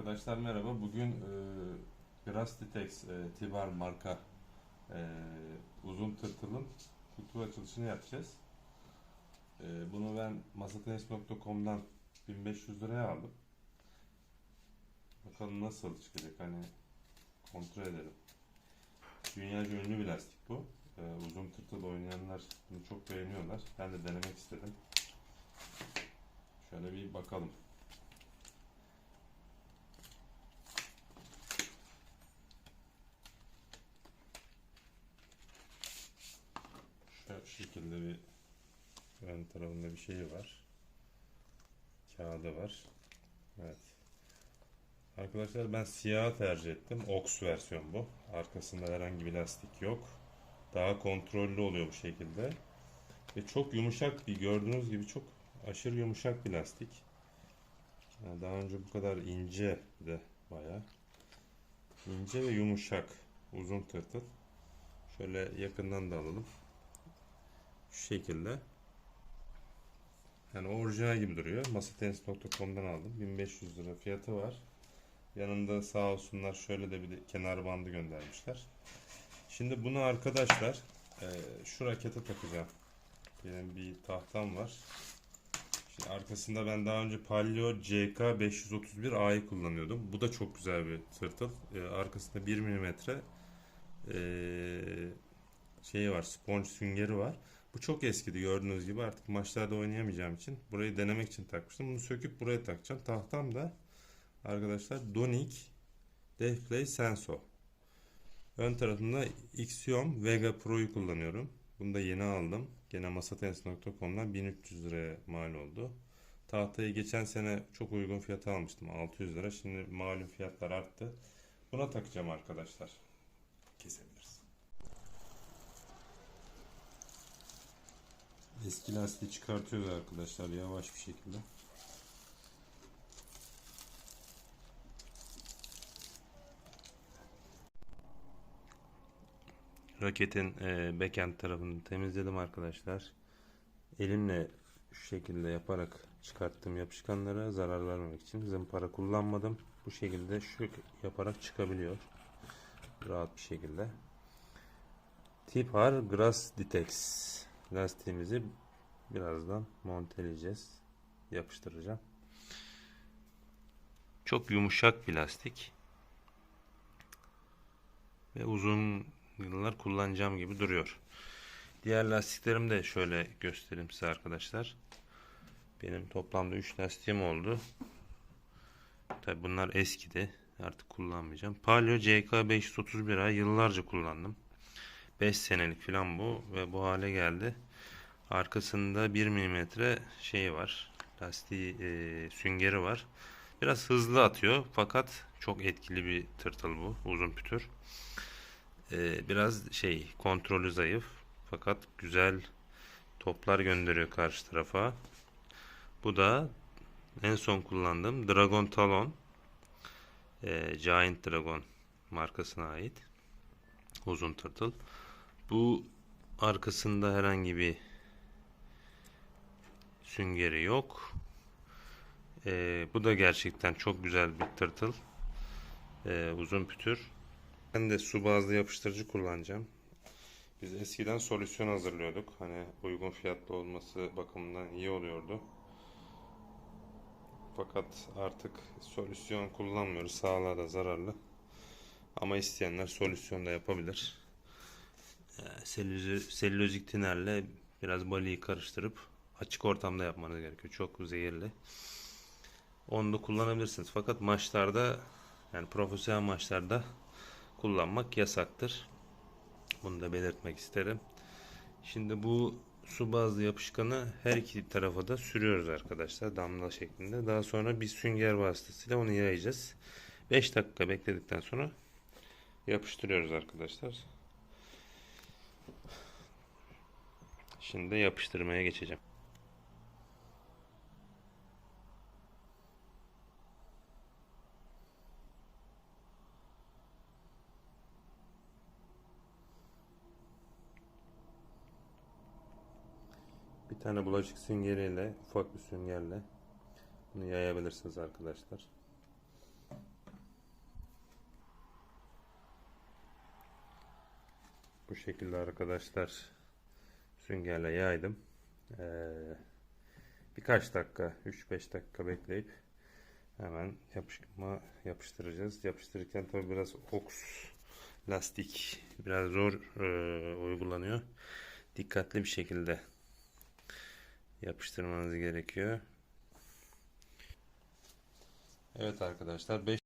Arkadaşlar merhaba. Bugün e, Grastitex e, Tibar marka e, uzun tırtılın kutu açılışını yapacağız. E, bunu ben masatenis.com'dan 1500 liraya aldım. Bakalım nasıl çıkacak hani kontrol edelim. Dünyaca ünlü bir lastik bu. E, uzun tırtıl oynayanlar bunu çok beğeniyorlar. Ben de denemek istedim. Şöyle bir bakalım. Şu şekilde bir ön tarafında bir şey var. Kağıdı var. Evet. Arkadaşlar ben siyah tercih ettim. Ox versiyon bu. Arkasında herhangi bir lastik yok. Daha kontrollü oluyor bu şekilde. Ve çok yumuşak bir gördüğünüz gibi çok aşırı yumuşak bir lastik. Yani daha önce bu kadar ince de bayağı. ince ve yumuşak. Uzun tırtıl. Şöyle yakından da alalım. Şu şekilde. Yani orijinal gibi duruyor. Masatenis.com'dan aldım. 1500 lira fiyatı var. Yanında sağ olsunlar şöyle de bir de kenar bandı göndermişler. Şimdi bunu arkadaşlar e, şu rakete takacağım. Benim bir tahtam var. Şimdi arkasında ben daha önce Palio CK 531A'yı kullanıyordum. Bu da çok güzel bir tırtıl. E, arkasında 1 milimetre e, şeyi var, sponge süngeri var. Bu çok eskidi gördüğünüz gibi artık maçlarda oynayamayacağım için burayı denemek için takmıştım. Bunu söküp buraya takacağım. Tahtam da arkadaşlar Donic Defplay Senso. Ön tarafında Ixiom Vega Pro'yu kullanıyorum. Bunu da yeni aldım. Gene masatenis.com'dan 1300 liraya mal oldu. Tahtayı geçen sene çok uygun fiyata almıştım. 600 lira. Şimdi malum fiyatlar arttı. Buna takacağım arkadaşlar. Kesebiliriz. Eski lastiği çıkartıyoruz arkadaşlar yavaş bir şekilde. Raketin e, backend tarafını temizledim arkadaşlar. Elimle şu şekilde yaparak çıkarttım yapışkanlara zarar vermemek için. Zımpara kullanmadım. Bu şekilde şu yaparak çıkabiliyor. Rahat bir şekilde. Tipar Grass Ditex lastiğimizi birazdan monteleyeceğiz. Yapıştıracağım. Çok yumuşak bir lastik. Ve uzun yıllar kullanacağım gibi duruyor. Diğer lastiklerimi de şöyle göstereyim size arkadaşlar. Benim toplamda 3 lastiğim oldu. Tabi bunlar eskidi. Artık kullanmayacağım. Palio CK 531A yıllarca kullandım. 5 senelik falan bu ve bu hale geldi. Arkasında 1 mm şey var. Lastiği e, süngeri var. Biraz hızlı atıyor fakat çok etkili bir tırtıl bu. Uzun pütür. E, biraz şey kontrolü zayıf fakat güzel toplar gönderiyor karşı tarafa. Bu da en son kullandığım Dragon Talon. E, Giant Dragon markasına ait. Uzun tırtıl. Bu arkasında herhangi bir süngeri yok. Ee, bu da gerçekten çok güzel bir tırtıl. Ee, uzun pütür. Ben de su bazlı yapıştırıcı kullanacağım. Biz eskiden solüsyon hazırlıyorduk. Hani uygun fiyatlı olması bakımından iyi oluyordu. Fakat artık solüsyon kullanmıyoruz. Sağlığa da zararlı. Ama isteyenler solüsyon da yapabilir. Ee, selüloz, selülozik tinerle biraz baliyi karıştırıp açık ortamda yapmanız gerekiyor. Çok zehirli. Onu da kullanabilirsiniz. Fakat maçlarda yani profesyonel maçlarda kullanmak yasaktır. Bunu da belirtmek isterim. Şimdi bu su bazlı yapışkanı her iki tarafa da sürüyoruz arkadaşlar damla şeklinde. Daha sonra bir sünger vasıtasıyla onu yayacağız. 5 dakika bekledikten sonra yapıştırıyoruz arkadaşlar. Şimdi yapıştırmaya geçeceğim. Bir tane bulaşık süngeriyle, ufak bir süngerle bunu yayabilirsiniz arkadaşlar. Bu şekilde arkadaşlar süngerle yaydım. Ee, birkaç dakika 3-5 dakika bekleyip hemen yapışma yapıştıracağız. Yapıştırırken tabi biraz oks lastik biraz zor e, uygulanıyor. Dikkatli bir şekilde yapıştırmanız gerekiyor. Evet arkadaşlar 5